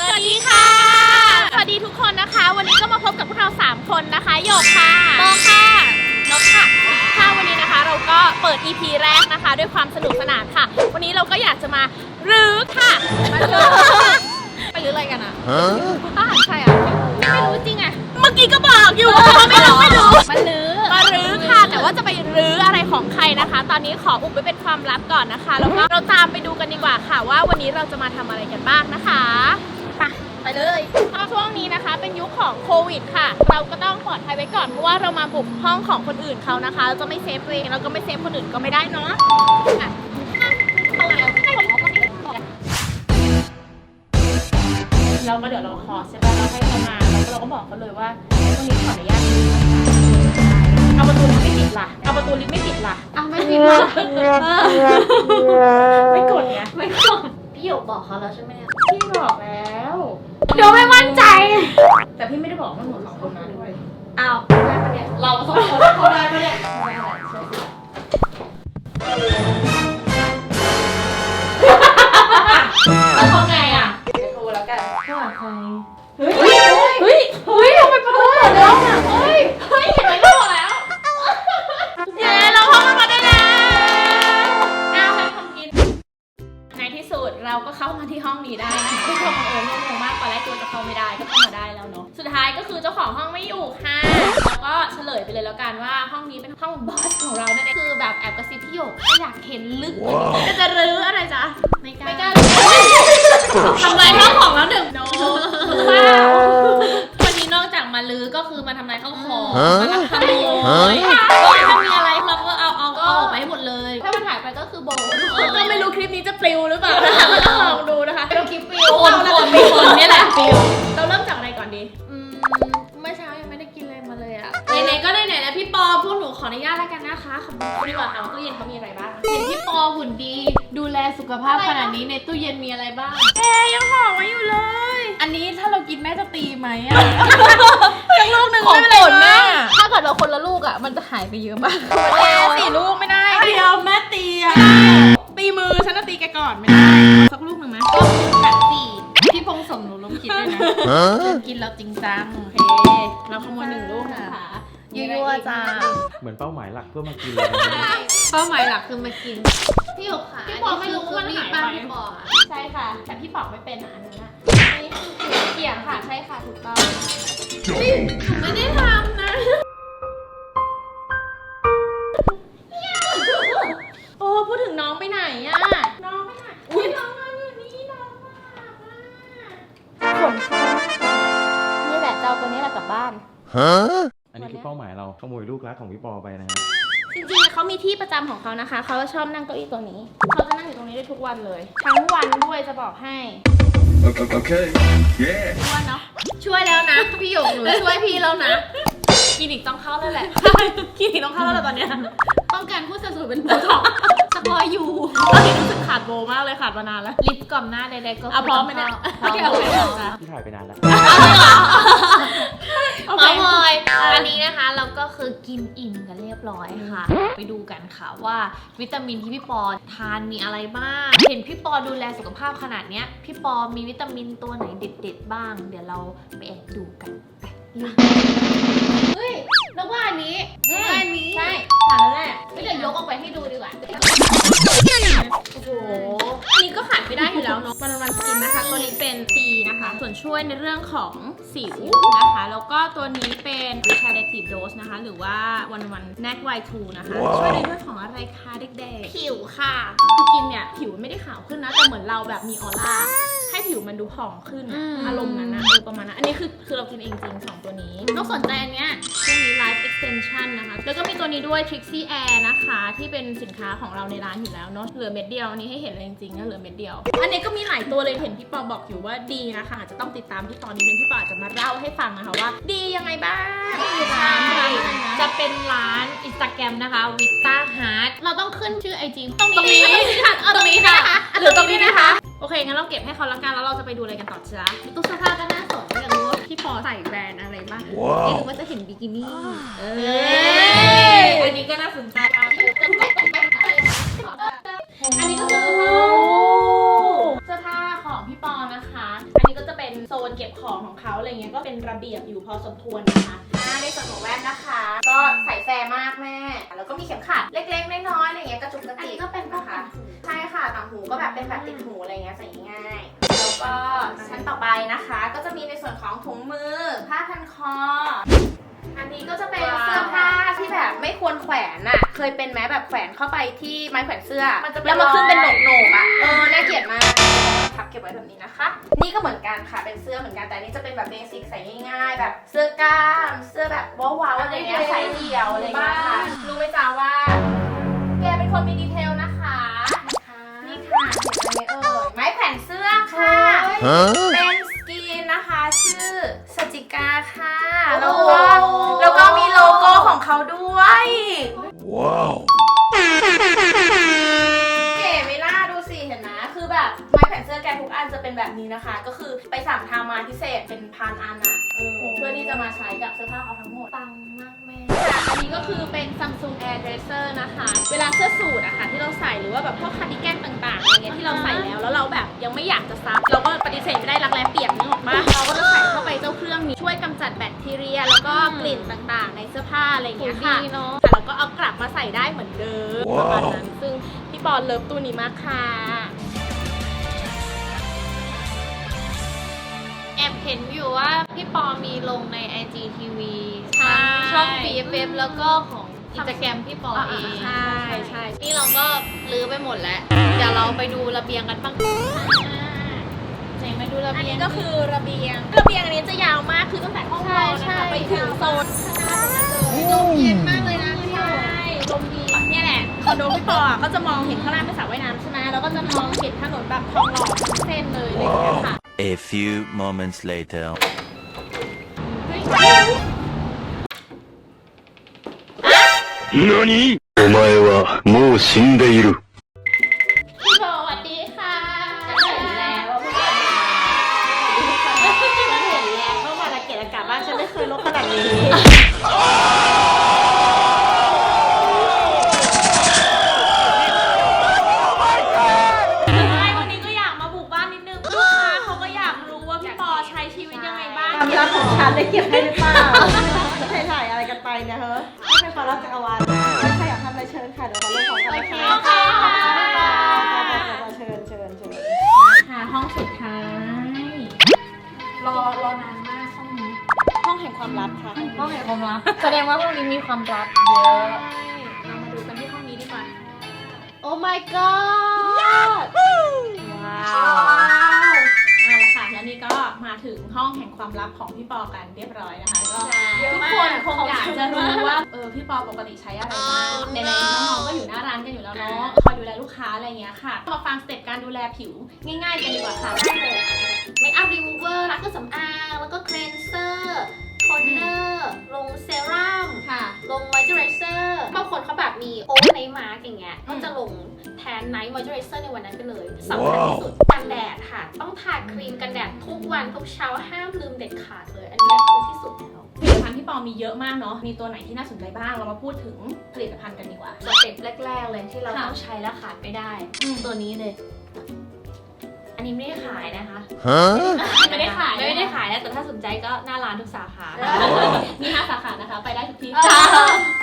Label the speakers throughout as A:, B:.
A: สวัสดีค่ะ สวัสดีทุกคนนะคะ วันนี้ก็มาพบกับพวกเรา 3 คนนะคะหยกค่ะโบค่ะนกค่ะค่ะวันนี้นะคะเราก็เปิด EP แรกนะคะ ด้วยความสนุกสนานค่ะ วันนี้เราก็อยากจะมารื้อค่ะมารื้อไปรื้ออะไรกันอะ
B: Huh?
A: อาหารใครอะไม่รู้จริงอะเมื่อกี้ก็บอกอยู่ว่าไม่รู้ไม่รู้
C: มาลื้อ
A: มารื้อค่ะ แต่ว่าจะไปรื้ออะไรของใครนะคะ ตอนนี้ขออุบไว้เป็นความลับก่อนนะคะ แล้วก็เราตามไปดูกันดีกว่าค่ะ ว่าวันนี้เราจะมาทำอะไรกันบ้างนะคะ ไปไปเลยเพราะช่วงนี้นะคะ เป็นยุคของโควิดค่ะ เราก็ต้องปลอดภัยไว้ก่อน เพราะว่าเรามาบุกห้องของคนอื่นเขานะคะ เราจะไม่เซฟตัวเองเราก็ไม่เซฟคนอื่นก็ไม่ได้เนาะอะเอาอะไรให้ผมเอาคนนี้เราก็เดี๋ยวเราขอใช่ป่ะเราให้เขามาแล้วเราก็บอกเขาเลยว่าวันนี้ขออนุญาตเอาประตูลิฟต์ไม่ปิดล่ะเอาประตูลิฟต์ไม่ปิดล่ะ
C: อะไม่มีมา
A: ไม่กดไง
C: ไม่ก่อน พี่หยกบอกเขาแล้วใช่ไหมเนี่ย
A: พี่บอกแล้ว
C: เดี๋ยวไม่มั่นใจ
A: แต่พี่ไม่ได้บอกว่าหนูสองคนมาด้วย
C: อ้าวได้ปะเนี่ยเราสองคนเขาได้ปะเนี่ยแล้วเขาไงอะ
A: ดูแล้วกัน
C: เขาหาใคร ไปเลย
A: แล้วกันว่าห้องนี้เป็นห้องบอสของเรานั่นเองคือแบบแอบกระซิบพี่หยกก็อยากเห็นลึกกว่านี้ก็จะรื้ออะไรจ๊ะ
C: ไม่กล้า
A: ไม่กล้าทำลายข้าวของแล้วหนึ่งโน้ว้าว
C: วันนี้นอกจากมาลื้อก็คือมาทำลายข้าวของ
B: ฮะ
C: มาลักขโมย
B: ฮะ
C: ก็ถ้ามีอะไรเราก็เอาเอาเอาออกไปให้หมดเลย
A: ถ้ามันหายไปก็คือโบก็ไม่รู้คลิปนี้จะปลิวหรือเปล่านะคะก็ต้องลองดูนะคะเราคลิปปลิว
C: คนคนมีคนนี่แหละฟิว
A: ออนุ
C: ญาตแล้วกันนะคะ ขอบคุณ
A: ดีกว่าค่ะว่าตู้เย็นเขามีอะไรบ้าง
C: เห็นพี่ปอหุ่นดี ดูแลสุขภาพขนาดนี้ในตู้เย็นมีอะไรบ้าง
A: เอ๊ยังห่อไว้อยู่เลย
C: อันนี้ถ้าเรากินแม่จะตีไหมอะ
A: สักลูกหนึ่ง
C: ของ
A: ไม่เป็นไร
C: โปรดแม่
A: แม่ถ้าเกิดเราคนละลูกอะ มันจะหายไปเยอะมากแม่สี่ลูกไม่ได้
C: เดียวแม่ตีอะ
A: ตีมือฉันจะตีแกก่อนไม่ได้สักลูกหนึ่งไหม
C: ก็คือขันสี่พี่พงสมหนูลงคิดด้วยนะ
B: Huh?
C: กินแล้วจริงจัง
A: โอเค เราขโมยหนึ่งลูกนะคะ
C: ยั่วๆจ้า
D: เหมือนเป้าหมายหลักเพื่อมากินเลยนะ
C: เป้าหมายหลักคือมากิน พี่หยกค่ะ
A: พี่ปอไม่รู้ว่ามันหายไป
C: บ้านพี่ปออะ
A: ใช่ค่ะ แต่พี่ปอกไม่เป็นอะอันนั้นนะนี่คือเกี่ยงค่ะ ใช่ค่ะ ถูกต้อง
C: ไม่ได้ทำ
A: ข
D: โมยลูกรักของพี่ปอไปนะฮะ
A: จริงๆเขามีที่ประจำของเขานะคะ เขาชอบนั่งเก้าอี้ตัวนี้ เขาจะนั่งอยู่ตรงนี้ได้ทุกวันเลย ทั้งวันด้วยจะบอกให้
B: Okay. Yeah.
A: ทุกวันเนาะ
C: ช่วยแล้วนะ พี่หยกหนูช่วยพี่แล้วนะ
A: คลินิกต้องเข้าแล้วแหละ คลินิกต้องเข้าแล้วแหละตอนเนี้ย
C: ต้องการผู้สนับสนุนเป็นโบท็อกซ์สปอยอยู่
A: ตอนนี้รู้สึกขาดโบมากเลยขาดมานานแล้ว
C: ลิปกล่อมหน้าใดๆก็
A: อะพร้อมไหมเนี่ย
C: พร้อม
A: โอเคโอเค
C: จ้ะ
D: ที่ถ่ายไปนานแล้ว
A: โอ เค
C: เมาส์มอยอันนี้นะคะเราก็คือกินอิ่มกันเรียบร้อยค่ะ ไปดูกันค่ะว่าวิตามินที่พี่ปอทานมีอะไรบ้าง เห็นพี่ปอดูแลสุขภาพขนาดเนี้ย พี่ปอมีวิตามินตัวไหนเด็ด ๆ บ้าง เดี๋ยวเราไปแอบดูกันไปลุย
A: เฮ้ยนึกว่าอันนี้
C: อันนี้
A: ใช่ผ่านแล้วแหละไม่เดี๋ยวยกออกไปให้ดูดีกว่า โอ้โห อันนี้ก็ขาดไม่ได้อยู่แล้วเนาะวันวันสกินนะคะ ตัวนี้เป็น C นะคะ ส่วนช่วยในเรื่องของสิวนะคะ แล้วก็ตัวนี้เป็น regenerative dose นะคะ หรือว่าวันวัน NAC Y2 นะคะ ช่วยในเรื่องของอะไรคะเด็กๆ ผิวค่ะ คือกินเนี่ย ผิวไม่ได้ขาวขึ้นนะ แต่เหมือนเราแบบมีออร่า ให้ผิวมันดูผ่องขึ้นอะอารมณ์นั้นนะเออประมาณนั้นอันนี้คือคือเรากินเองจริงสองตัวนี้นอกสนใจอันเนี้ยช่วงนี้ Life Extension นะคะ แล้วก็มีตัวนี้ด้วย Trixie Air นะคะ ที่เป็นสินค้าของเราในร้านอยู่แล้วเนาะเหลือเม็ดเดียวอันนี้ให้เห็นเลยจริงๆนะเหลือเม็ดเดียว อันนี้ก็มีหลายตัวเลยเห็นพี่ปอบอกอยู่ว่าดีนะคะอาจจะต้องติดตามพี่ปอนิดนึงพี่ปออาจจะมาเล่าให้ฟังนะคะว่า ดียังไงบ้างร้านร้านอะไรนะ
C: จะเป็นร้านอินสตาแกรมนะคะวิตาฮาร์ดเราต้องขึ้นชื่อไอจี
A: ตรงนี้ค่ะเอาตรงนี้ค่ะ หรือตรงนี้นะคะ โอเค งั้นเราเก็บให้เขาละกันแล้วเราจะไปดูอะไรกันต่อจ้ะ
C: ตู้เสื้อผ้าก็น่าสนอยากรู้ว่าพี่ปอใส่แบรนด์อะไรบ้าง
B: Wow
C: เอ๊ะหรือว่าจะเห็นบิกินี่ เอ
A: เอ้
C: ย
A: ย
C: อันนี้ก็น่าสนใจ
A: อันนี้ก็คือเสื้อผ้าของพี่ปอนะคะ อันนี้ก็ก็จะเป็นโซนเก็บของของเขาอะไรเงี้ย ก็เป็นระเบียบอยู่พอสมควรนะคะอ่าในส่วนของแว่นนะคะ ก็ใส่แฟร์มากแม่ แล้วก็มีเข็มขัดเล็กๆน้อยๆอะไรเงี้ยกระจุกกระ
C: อัน
A: ติ
C: นี้
A: ก
C: ก็เป็นพวก
A: นะคะใเป็นแบบติดหูอะไรเงี้ยใส่ง่ายๆแล้วก็ชั้นต่อไปนะคะ ก็จะมีในส่วนของถุงมือ ผ้าพันคอ อันนี้ก็จะเป็นเสื้อผ้าที่แบบไม่ควรแขวนน่ะเคยเป็นไหมแบบแขวนเข้าไปที่ไม้แขวนเสื้อ
C: มันจะเป็น
A: แล้วมันขึ้นเป็นห
C: รอย
A: นกๆอะเออน่าเกลียดมากพับเก็บไว้แบบนี้นะคะ นี่ก็เหมือนกันค่ะเป็นเสื้อเหมือนกันแต่อันนี้จะเป็นแบบเบสิกใส่ง่ายๆ แบบเสื้อกล้าม เสื้อแบบว้าวๆอะไรเงี้ยใส่เดี่ยวอะไรเงี้ยค่ะ เป็นสกรีนนะคะชื่อสจิกาค่ะ
C: โอ้
A: แล้ว
C: โห
A: ก็แล้วก็มีโลโก้ของเขาด้วย
B: Wow.
A: เก๋ไหม่ล่าดูสิเห็นไหมคือแบบไม้แขวนเสื้อแกทุกอันจะเป็นแบบนี้นะคะ ก็คือไปสั่งทำมาพิเศษเป็นพันอันอะเออเพื่อที่จะมาใช้กับเสื้อผ้าเขาทั้งหมด
C: ปังมากแม่
A: ค่ะ อันนี้ก็คือเป็น Samsung Air Dresser นะคะ เวลาเสื้อสูทอะค่ะที่เราใส่หรือว่าแบบพวกคาร์ดิแกนต่างๆอะไรเงี้ยที่เราใส่แล้วแล้วเราแบบยังไม่อยากจะซักเราก็ปฏิเสธไม่ได้รักแร้เปียกนึกออกปะเราก็จะใส่เข้าไปเจ้าเครื่องนี้ช่วยกำจัดแบคทีเรีย แล้วก็กลิ่นต่างๆ ในเสื้อผ้าอะไรเงี้ยค่ะ
C: ดีเนอะ
A: ค่ะแล้วก็เอากลับมาใส่ได้เหมือนเดิมประมาณนั้นซึ่งพี่บอลเลิฟตัวนี้มากค่ะ
C: แอบเห็นอยู่ว่าพี่ปอมีลงใน IGTV
A: ใช่
C: ช่อง BFF แล้วก็ของอินสตาแกรมพี่ปอเอง
A: ใช่ใช่
C: นี่เราก็ลื้อไปหมดแล้ว เดี๋ยวเราไปดูระเบียงกันบ้างไหนมาดูระ
A: อัน
C: เบียง
A: นี้ก็คือระเบียง ระเบียงอันนี้จะยาวมากคือตั้งแต่ห้องนอน
C: ใช่
A: นะคะ
C: ใช่
A: ไปถึงโซน
C: ลมเย็นมากเลยนะพี่
A: ใช่
C: โอ
A: ลมดีเนี่ยแหละคอนโดพี่ปออะก็จะมองเห็นข้างล่างเป็นสระว่ายน้ำใช่ไหมแล้วก็จะมองเห็นถนนแบบทองหล่อทั้งเส้นเลยอะไรอย่างเงี้ยค่ะ
B: A few moments later.
E: 何お前はもう死んでいる。
A: พี่ปอสวัสดีค่ะเห็นแล้วว่าพี่ปอมาเห็นแล้วเข้ามาละเกะละกะบ้านฉันไม่เคยลบขนาดนี้ เก็บ
F: ให้หรือเปล่าถ่ายถ่ายอะไรกันไปเนี่ยเฮ้ยไม่ใช่ความลับจักรวาลไม่ใช่อยากทำอะไรเชิญค่ะ เดี๋ยวขอเริ่มของกันนะคะ
A: โอเคค่ะ
F: เชิญเชิญเชิญ
A: ค่ะห้องสุดท้าย
C: รอรอนานมากห้องนี้
F: ห้องแห่งความลับค่ะ
C: ห้องไหนความลับแสดงว่าห้องนี้มีความลับเยอะ
A: เรามาดูกันที่ห้องนี้ดีกว่า
C: โอ้ my god
A: ว้าว ความลับของพี่ปอกันเรียบร้อยนะคะก็
C: เยอะ
A: ทุก
C: มาก
A: คนคงอยากจะรู้ว่าเออพี่ปอปกติใช้อะไรบ้างในในๆน้องๆก็อยู่หน้าร้านกันอยู่แล้วเนาะคอยดูแลลูกค้าอะไรอย่างเงี้ยค่ะมาฟังสเต็ปการดูแลผิวง่ายๆกันดีกว่าค่ะได้เลยค่ะ
C: เมคอัพรีมูเวอร์ล้างเครื่องสำอางแล้วก็เคลนเซอร์โทนเนอร์ลงเซรั่ม
A: ค่ะ
C: ลงมอยเจอไรเซอร์บางคนเขาแบบมีโอเกอย่างเงี้ยก็จะลงแทนไนท์มอยเจอไรเซอร์ในวันนั้นไปเลยสำคัญที่สุดกันแดดค่ะ ต้องทาครีมกันแดดทุกวันทุกเช้าห้ามลืมเด็ดขาดเลย อันนี้คือที่สุดแล้ว
A: ผลิตภัณฑ์พี่ปอมีเยอะมากเนาะ มีตัวไหนที่น่าสนใจบ้าง เรามาพูดถึงผลิตภัณฑ์กันดีกว่า
C: สเต็ปแรก ๆ เลยที่เรา
A: ค่ะ
C: ต้องใช้แล้วขาดไม่ได้
A: อืม
C: ตัวนี้เลยอั นนี้ไม่ได้ขายนะคะ
B: Huh?
A: ไม่ได้ขาย
C: ไม่ได้ขายนะแต่ถ้าสนใจก็หน้าร้านทุกสาขา
A: มีห้าสาขานะคะ ไปได้ทุกที่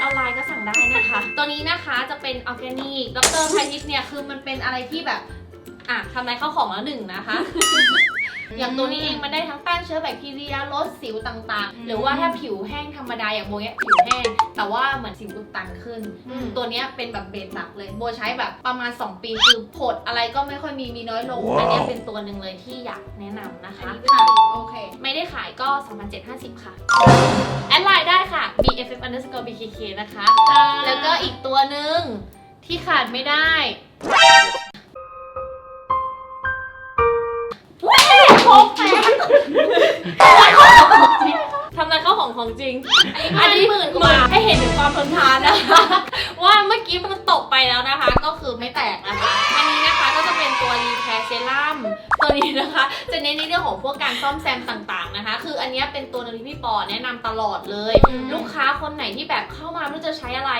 C: ออนไลน์ก็สั่งได้นะคะ ตัวนี้นะคะจะเป็นออร์แกนิกดรไพทิสเนี่ยคือมันเป็นอะไรที่แบบ อะทำลายข้าวของแล้วหนึ่งนะคะ อย่างตัวนี้เองมันได้ทั้งต้านเชื้อแบคทีเรียลดสิวต่างๆ หรือว่าถ้าผิวแห้งธรรมดาอย่างโบเนี้ยผิวแห้ง แต่ว่าเหมือนสิวอุดตันขึ้น
A: อืม
C: ตัวเนี้ยเป็นแบบเบสหลักเลย โบใช้แบบประมาณ 2 ปีคือผดอะไรก็ไม่ค่อยมีมีน้อยลง
B: ว้าว
C: อันเนี้ยเป็นตัวหนึ่งเลยที่อยากแนะนำนะคะ
A: ค่ะโอเค
C: ไม่ได้ขายก็ 2,750 ค่ะ แอดไลน์ได้ค่ะ bff underscore bkk นะคะ แล้วก็อีกตัวหนึ่งที่ขาดไม่ได้ ทำลายข้าวของของจริง อันนี้หมื่นกว่าให้เห็นถึงความทนทานนะคะว่าเมื่อกี้มันตกไปแล้วนะคะ ก็คือไม่แตกนะคะ อันนี้นะคะก็จะเป็น ตัวรีแพร์เซรั่มตัวนี้นะคะ จะเน้นในเรื่องของพวกการซ่อมแซมต่างๆนะคะ คืออันเนี้ยเป็นตัวนึงที่พี่ปอแนะนำตลอดเลย
A: อืม
C: ลูกค้าคนไหนที่แบบเข้ามาไม่รู้จะใช้อะไร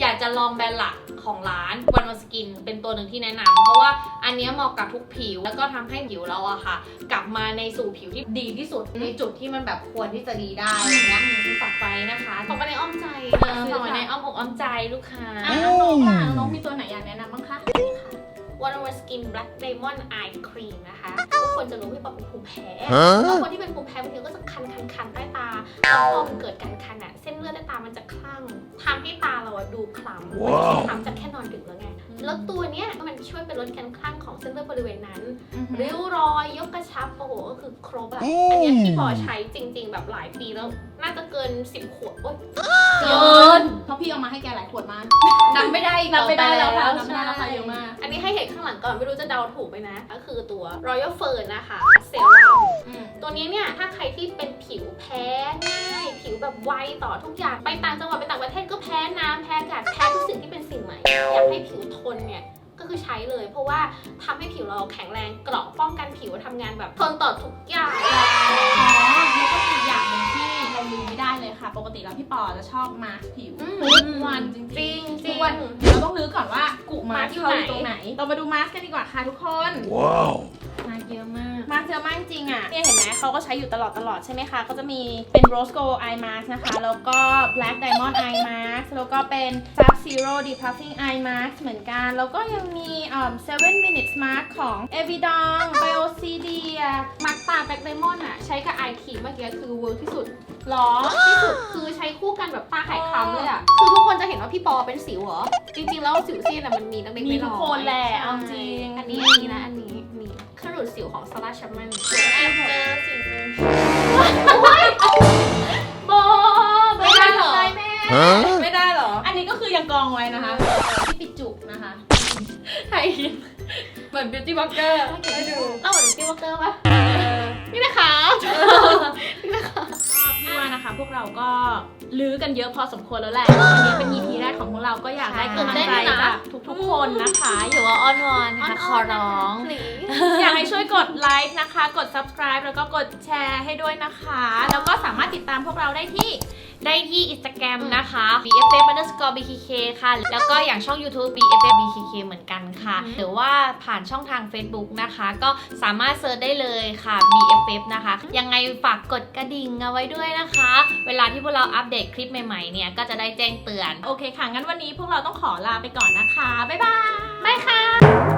C: อยากจะลองแบรนด์หลักของร้านวันวันสกิน เป็นตัวหนึ่งที่แนะนำเพราะว่าอันเนี้ยเหมาะกับทุกผิว แล้วก็ทำให้ผิวเราอะค่ะ กลับมาในสู่ผิวที่ดีที่สุดในจุดที่มันแบบควรที่จะดีได้อย่างเงี้ยฝากไว้นะคะฝากไว้ในอ้อมใจ
A: เออ
C: ฝากไว้ใน
A: ค่ะ
C: อ้อมอกอ้อมใจลูกค้า
A: อะน้องๆล่ะน้องๆมีตัวไหนอยากแนะนำบ้างคะ
C: วันวันสกิน Black Diamond Eye Cream นะคะทุกคนจะรู้พี่ปอเป็นภูมิแพ้
B: ฮะ
C: บางคนที่เป็นภูมิแพ้บางทีก็จะคันคันคันใต้ตาแล้วพอมันเกิดการคันอะเส้นเลือดใต้ตามันจะคลั่งทำให้ตาเราอะดูคล้ำ
B: ว้าว
C: คล้ำจากแค่นอนดึกแล้วไงแล้วตัวเนี้ยมันช่วยเป็นลดการคลั่งของเส้นเลือดบริเวณนั้นริ้วรอยยกกระชับโอ้โหก็คือครบอะอันเนี้ยพี่ปอใช้จริง ๆ แบบหลายปีแล้วน่าจะเกิน 10 ขวดโอ๊ย
A: เกินเพราะพี่เอามาให้แกหลายขวดมาก
C: นับไม่ได้อีก
A: นับไม่ได้แล้วค่ะ
C: ต่อป
A: นับไม่ได้แล้วค่ะเยอะมาก
C: อันนี้ให้เห็นข้างหลังก่อนไม่รู้จะเดาถูกไหมนะ ก็คือตัว Royal Fern นะคะเซรั่ม
A: อืม
C: ตัวนี้เนี่ยถ้าใครที่เป็นผิวแพ้ง่าย ผิวแบบไวต่อทุกอย่าง ไปต่างจังหวัดไปต่างประเทศก็แพ้น้ำแพ้อากาศแพ้ทุกสิ่งที่เป็นสิ่งใหม่ อยากให้ผิวทนเนี่ยก็คือใช้เลย เพราะว่าทำให้ผิวเราแข็งแรงเกราะป้องกันผิวทำงานแบบทนต่อทุกอย่าง
A: อ๋อนี่ก็คืออย่างหนึ่งที่เราลืม ไม่ได้เลยค่ะ ปกติแล้วพี่ปอจะชอบมาสก์ผิว
C: อืม
A: ทุกวันจริงๆ
C: จริงจ
A: ทุ
C: ริ
A: ก
C: ง
A: วันเดี๋ยวเราต้องรู้ก่อนว่ากุมาสก์
C: มาสก์
A: เขาอยู่
C: อยู่
A: ตรงไหน เรามาดูมาสก์กันดีกว่าค่ะทุกคน
B: Wow.
A: มาเยอะมาก มาเยอะมากจริงอะ เนี่ยเห็นไหมเขาก็ใช้อยู่ตลอดตลอดใช่ไหมคะ ก็จะมีเป็น Rose Gold Eye Mask นะคะ แล้วก็ Black Diamond Eye Mask แล้วก็เป็น Sub Zero Depuffing Eye Mask เหมือนกัน แล้วก็ยังมีเอ่อ7 Minutes Mask ของ Evidon Biocidia
C: มาร์กตาแบล็กไดมอนด์อะใช้กับไอครีมเมื่อกี้คือเวิร์กที่สุด
A: หรอ
C: ที่สุดคือใช้คู่กันแบบตาไข่คล้ำเลยอะคือทุกคนจะเห็นว่าพี่ปอเป็นสิวเหรอ จริงๆแล้วสิวซีดอะมันมีตั้งเล็ก
A: มี
C: ๆ
A: ทุกคนแหละเอาจริง
C: อันนี้อันนี้นะอันนี้นี่เครื่อง ดูดสิวของซาร่าชัมมันแอบเจอสิ่งหนึง
A: โบไม่ได้เหรอแม่
B: Huh?
F: ไม่ได้เหรอ
A: อันนี้ก็คือยังกองไว้นะคะที่ปิดจุกนะคะ
C: ไทยเหมือนบิวตี้บล็อกเกอร์ให้ดู เราเหมือนบิวตี้บล็อกเกอร์ปะ
A: นะคะ พวกเราก็ลื้อกันเยอะพอสมควรแล้วแหละวันนี้เป็น EP แรกของพวกเราก็อยากได้กำลังใจจากทุกๆคนนะคะ
C: อยู่ว่าอ้อนวอนค่ะขอร้อง
A: อยากให้ช่วยกดไลค์นะคะ กด subscribe แล้วก็กดแชร์ให้ด้วยนะคะ แล้วก็สามารถติดตามพวกเราได้ที่
C: ได้ที่ Instagram นะคะ bff underscore bkk ค่ะ แล้วก็อย่างช่อง YouTube bff bkk เหมือนกันค่ะ หรือว่าผ่านช่องทาง Facebook นะคะ ก็สามารถเซิร์ชได้เลยค่ะ bff นะคะ ยังไงฝากกดกระดิ่งเอาไว้ด้วยนะคะ เวลาที่พวกเราอัปเดตคลิปใหม่ๆ เนี่ย ก็จะได้แจ้งเตือน
A: โอเคค่ะ งั้นวันนี้พวกเราต้องขอลาไปก่อนนะคะ บ๊ายบาย
C: บายค่ะ